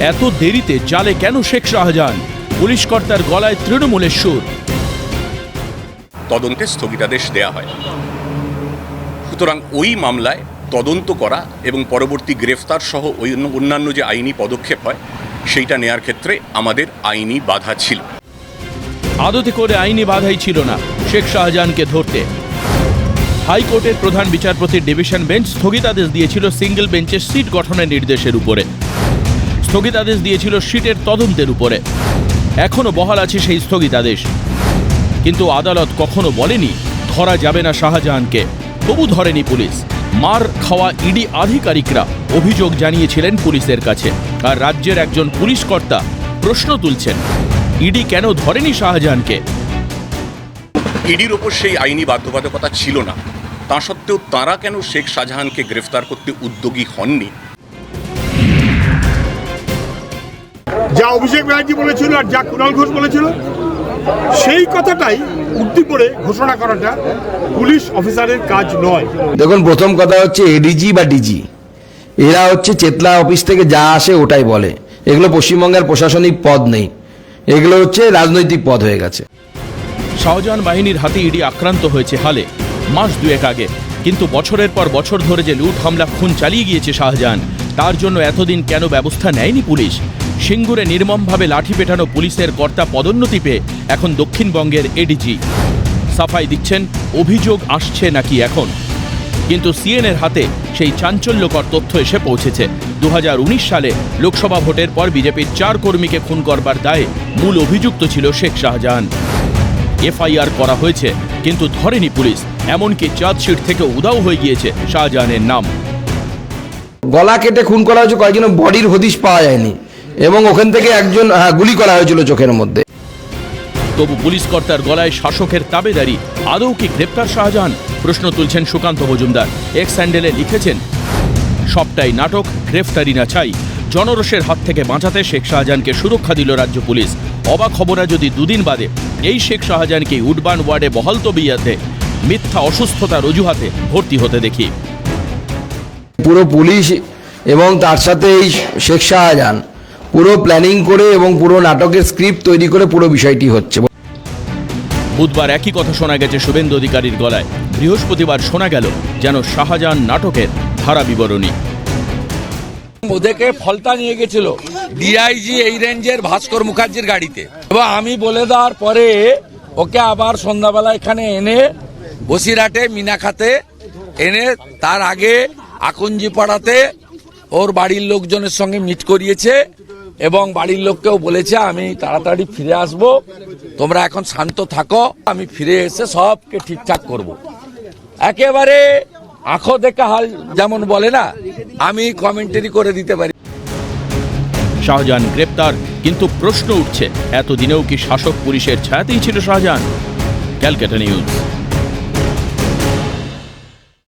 এত দেরিতে জালে কেন শেখ শাহজাহান? পুলিশ কর্তার গলায় তৃণমূলের সুর। তদন্তে স্থগিতাদেশ দেয়া হয়। সুতরাং ওই মামলায় তদন্ত করা এবং পরবর্তী গ্রেফতার সহ ওই অন্যান্য যে আইনি পদক্ষেপ হয় সেইটা নেয়ার ক্ষেত্রে আমাদের আইনি বাধা ছিল। আদতে করে আইনি বাধাই ছিল না শেখ শাহজাহানকে ধরতে। হাইকোর্টের প্রধান বিচারপতির ডিভিশন বেঞ্চ স্থগিতাদেশ দিয়েছিল সিঙ্গেল বেঞ্চের সিট গঠনের নির্দেশের উপরে। স্থগিতাদেশ দিয়েছিল সিটের তদন্তের উপরে। এখনও বহাল আছে সেই স্থগিতাদেশ। কিন্তু আদালত কখনো বলেনি, ধরা যাবে না শাহজাহানকে। তবু ধরেনি পুলিশ। মার খাওয়া ইডি আধিকারিকরা অভিযোগ জানিয়েছিলেন পুলিশের কাছে। আর রাজ্যের একজন পুলিশ কর্তা প্রশ্ন তুলছেন, ইডি কেন ধরেনি শাহজাহানকে? ইডির ওপর সেই আইনি বাধ্যবাধকতা ছিল না। তা সত্ত্বেও তারা কেন শেখ শাহজাহানকে গ্রেফতার করতে উদ্যোগী হননি? যা অভিষেক ব্যানার্জি বলেছিল আর যা কুণাল ঘোষ বলেছিল সেই কথাটাই উর্দি পড়ে ঘোষণা করাটা পুলিশ অফিসারের কাজ নয়। দেখুন প্রথম কথা হচ্ছে এডিজি বা ডিজি এরা হচ্ছে চেতলা অফিস থেকে যা আসে ওটাই বলে। এগুলো পশ্চিমবঙ্গের প্রশাসনিক পদ নেই। এগুলো হচ্ছে রাজনৈতিক পদ হয়ে গেছে। শাহজাহান বাহিনীর হাতে ইডি আক্রান্ত হয়েছে হালে। মাস দুয়েক আগে। কিন্তু বছরের পর বছর ধরে যে লুট হামলা খুন চালিয়ে গিয়েছে শাহজাহান, তার জন্য এতদিন কেন ব্যবস্থা নেয়নি পুলিশ? সিঙ্গুরে নির্মমভাবে লাঠি পেটানো পুলিশের কর্তা পদোন্নতি পেয়ে এখন দক্ষিণবঙ্গের এডিজি সাফাই দিচ্ছেন, অভিযোগ আসছে নাকি এখন? কিন্তু সিএনের হাতে সেই চাঞ্চল্যকর তথ্য এসে পৌঁছেছে। দু হাজার উনিশ সালে লোকসভা ভোটের পর বিজেপির চার কর্মীকে খুন করবার দায়ে মূল অভিযুক্ত ছিল শেখ শাহজাহান। এফআইআর করা হয়েছে, কিন্তু ধরেনি পুলিশ। এমনকি চার্জশিট থেকে উদাও হয়ে গিয়েছে শাহজাহানের নাম। গলা কেটে খুন করা হয়েছে কয়েকজন বডির হদিশ পাওয়া যায়নি। এবং ওখান থেকে একজন হ্যাঁ, গুলি করা হয়েছিল চোখের মধ্যে। তবু পুলিশ কর্তার গলায় শাসকের তাবেদারি। আদৌ কি গ্রেপ্তার শাহজাহান? প্রশ্ন তুলছেন সুকান্ত মজুমদার। এক্স স্যান্ডেলে লিখেছেন সবটাই নাটক গ্রেফতারি না চাই জনরোষের হাত থেকে বাঁচাতে শেখ শাহজাহানকে সুরক্ষা দিল রাজ্য পুলিশ। অবাক খবরা যদি দুদিন বাদে এই শেখ শাহজাহানকে উডবান ওয়ার্ডে বহাল তবিয়াতে মিথ্যা অসুস্থতার অজুহাতে ভর্তি হতে দেখি। পুরো পুলিশ এবং তার সাথে এই শেখ শাহজাহান। পুরো প্ল্যানিং করে এবং পুরো নাটকের স্ক্রিপ্ট তৈরি করে পুরো বিষয়টি হচ্ছে। বুধবার একই কথা শোনা গেছে শুভেন্দু অধিকারীর গলায়। বৃহস্পতিবার শোনা গেল যেন শাহজাহান নাটকের ধারা বিবরণী ওদেরকে ফলতা নিয়ে গেছিল ডিআইজি এই রেঞ্জের ভাস্কর মুখার্জির গাড়িতে। এবং আমি বলে দেওয়ার পরে ওকে আবার সন্ধ্যাবেলা এখানে এনে বসিরহাটে, মিনাখাতে এনে তার আগে আকুঞ্জি পাড়াতে ওর বাড়ির লোকজনের সঙ্গে মিট করিয়েছে এবং বাড়ির লোককেও বলেছে, আমি তাড়াতাড়ি ফিরে আসব, তোমরা এখন শান্ত থাকো, আমি ফিরে এসে সবকে ঠিকঠাক করব। একেবারে আঁখো দেখা হাল যেমন বলে না, আমি কমেন্টারি করে দিতে পারি। শাহজাহান গ্রেপ্তার, কিন্তু প্রশ্ন উঠছে, এতদিনেও কি শাসক পুলিশের ছায়াতেই ছিল শাহজাহান? ক্যালকাটা নিউজ।